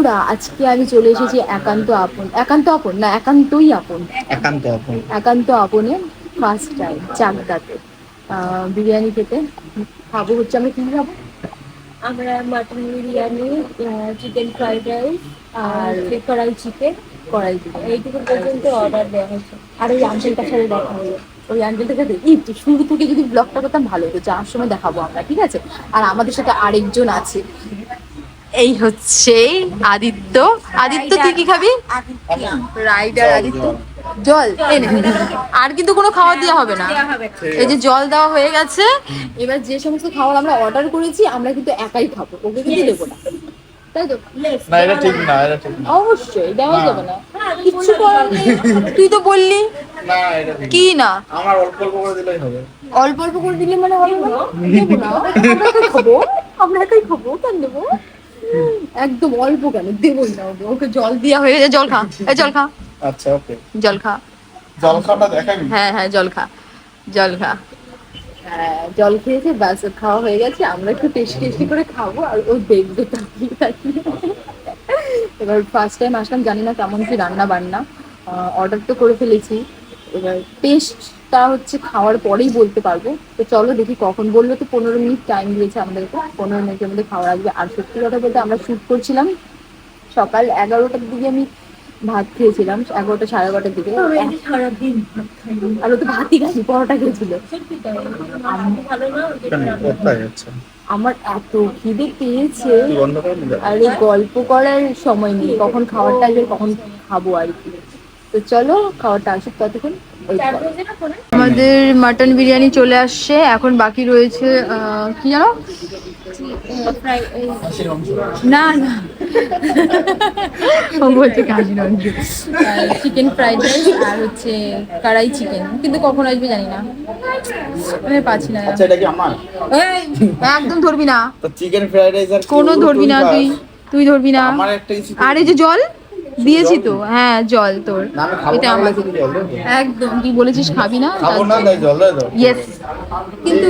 বন্ধুরা আজকে আমি চলে এসেছি একান্ত আপন একান্ত আপন না একান্তই আপন। একান্ত আপন। একান্ত আপনে ফার্স্ট টাইম চাকদাতে। আহ, বিরিয়ানি খেতে। খাব হচ্ছে আমরা কি খাব? আমরা mutton biryani chicken fried rice আর কড়াই চিকেন কড়াই দিবো এইটুকু পর্যন্ত অর্ডার দেওয়া হয়েছে। আর ওই আঞ্চলটার সাথে দেখা হলো ওই আঞ্চলটার সাথে ই শুরু থেকে যদি ব্লগটা করতাম ভালো হতো। যাওয়ার সময় দেখাবো আমরা ঠিক আছে? আর আমাদের সাথে আরেকজন আছে। এই হচ্ছে আদিত্য। আদিত্য তুই কি খাবি? রাইডার আদিত্য। জল। আর কিন্তু কোনো খাবার দেওয়া হবে না। এই যে জল দেওয়া হয়ে গেছে এবার যে সমস্ত খাবার আমরা অর্ডার করেছি আমরা কিন্তু একাই খাব ওকে কিন্তু দেবো না। তাই তো? না এটা ঠিক না এটা ঠিক না। অবশ্যই দেওয়া না। যাবে না। কিচ্ছু করার তুই তো বললি। না এটা ঠিক কি না? না। আমার অল্প অল্প করে দিলেই হবে। অল্প অল্প করে দিলে মানে হবে না? আমরা খাব। আমরা একাই খাব কেন দেবো? একদম অল্প কেন? দেবোই না ওকে। ওকে জল দেওয়া হয়ে গেছে। জল খা। এই জল খা। আচ্ছা ওকে। জল খা। জল খাওয়াটা দেখাবি? হ্যাঁ হ্যাঁ জল খা। জল খা। হ্যাঁ, জল খেয়েছে ব্যাস খাওয়া হয়ে গেছে। আমরা একটু টেস্টি টেস্টি করে খাব আর ও দেখবে তাকিয়ে তাকিয়ে এবার ফার্স্ট টাইম আসলাম জানি না কেমন কি রান্না বান্না অর্ডার তো করে ফেলেছি। এবার টেস্টটা হচ্ছে খাওয়ার পরেই বলতে পারব। তো চলো দেখি কখন বলল তো পনেরো মিনিট টাইম দিয়েছে আমাদেরকে। পনেরো মিনিটের মধ্যে খাওয়ার আসবে। আর সত্যি কথা বলতে আমরা শ্যুট করছিলাম সকাল এগারোটার দিকে আমি ভাত খেয়েছিলাম এগারোটা সাড়ে এগারোটার দিকে। আর ও তো ভাতই খাইনি পরোটা খেয়েছিল। আমার এত খিদে পেয়েছে। আর এই গল্প করার সময় নেই। কখন খাবারটা আসবে কখন খাব আর কি। তো চলো খাবারটা আসুক ততক্ষণ। আমাদের মাটন বিরিয়ানি চলে আসছে। এখন বাকি রয়েছে কি জানো? না না। ও বলছে চিকেন ফ্রাইড রাইস আর হচ্ছে কড়াই চিকেন কিন্তু কখন আসবে জানি না। আমি পাচ্ছি না। আচ্ছা এটা কি আমার? একদম ধরবি না। চিকেন ফ্রাইড রাইস আর কোনো ধরবি না তুই তুই। ধরবি না। আমার একটা আর এই যে জল? দিয়েছি তো হ্যাঁ জল তোর। এটা দেবে। একদম তুই বলেছিস খাবি না? ইয়েস কিন্তু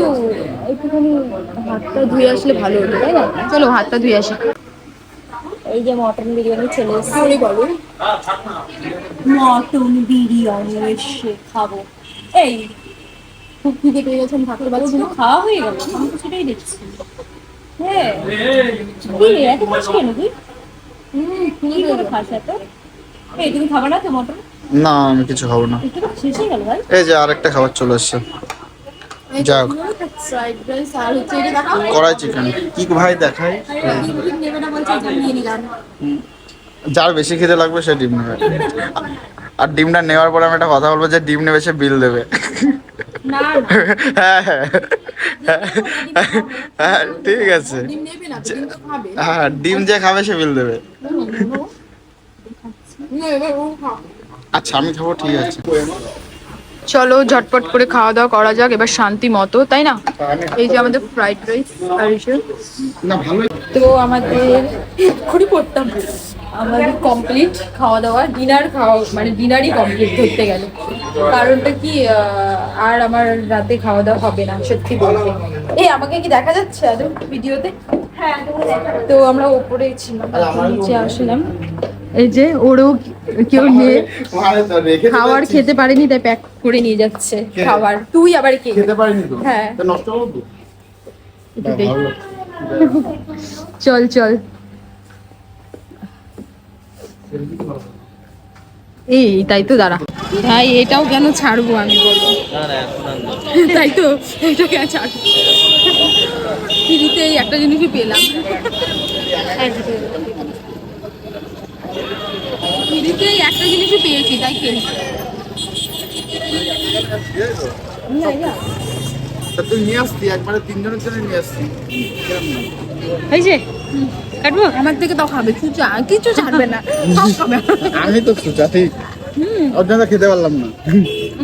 একটুখানি হাতটা ধুয়ে আসলে ভালো হতো তাই না? চলো হাতটা ধুয়ে আসি। এই যে মটন বিরিয়ানি চলে এসেছে। মটন বিরিয়ানি এসে খাব। এই খুব খিদে পেয়ে গেছেন থাকতে পারছি কিন্তু খাওয়া হয়ে গেল আমি তো সেটাই দেখছি। হ্যাঁ। এত খাস কেন তুই? হুম, কি করে খাস এত? এই তুমি খাবে না তো মটন? না আমি কিছু খাব না। শেষ হয়ে গেল ভাই। এই যে আরেকটা খাবার চলে আসছে। যাক। কড়াই চিকেন কি ভাই দেখাই? যার বেশি খেতে লাগবে সে ডিম নেবে। আর ডিমটা নেওয়ার পরে আমি একটা কথা বলব যে ডিম নেবে সে বিল দেবে। হ্যাঁ হ্যাঁ। হ্যাঁ ঠিক আছে। হ্যাঁ ডিম যে খাবে সে বিল দেবে। আচ্ছা আমি খাব ঠিক আছে। চলো ঝটপট করে খাওয়া দাওয়া করা যাক এবার শান্তি মতো তাই না? এই যে আমাদের ফ্রাইড রাইস আর না ভালো তো আমাদের এক্ষুনি পড়তাম। আমাদের কমপ্লিট খাওয়া দাওয়া ডিনার খাওয়া মানে ডিনারই কমপ্লিট ধরতে গেলে। কারণটা কি আহ, আর আমার রাতে খাওয়া দাওয়া হবে না সত্যি বলতে। এই আমাকে কি দেখা যাচ্ছে আদৌ ভিডিওতে? হ্যাঁ তো আমরা ওপরে ছিলাম নিচে আসলাম। এই যে ওরও কেউ নিয়ে খাবার খেতে পারেনি তাই প্যাক করে নিয়ে যাচ্ছে খাবার। তুই আবার কে? খেতে পারিনি তো? হ্যাঁ। নষ্ট করব। চল চল। এই তাই তো দাঁড়া। ভাই এটাও কেন ছাড়বো আমি বলো? তাই তো এটা কেন ছাড়বো? ফ্রিতে এই একটা জিনিসই পেলাম। ফ্রিতে এই একটা জিনিসই পেয়েছি তাই কিনি তুই নিয়ে আসতি একবারে তিনজনের জন্য নিয়ে আসতি। এই যে কাটবো? আমার থেকে তাও খাবে কিছু কিছু ছাড়বে না সব খাবে। আমি তো সুচা ঠিক। খেতে পারলাম না।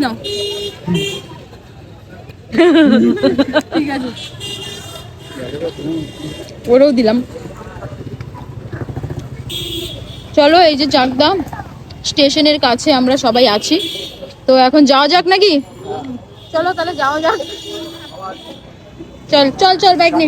নাও। ঠিক আছে। ওরেও দিলাম। চলো এই যে চাকদা স্টেশনের কাছে আমরা সবাই আছি। তো এখন যাওয়া যাক নাকি? চলো তাহলে যাওয়া যাক। চল চল চল বাইক নে।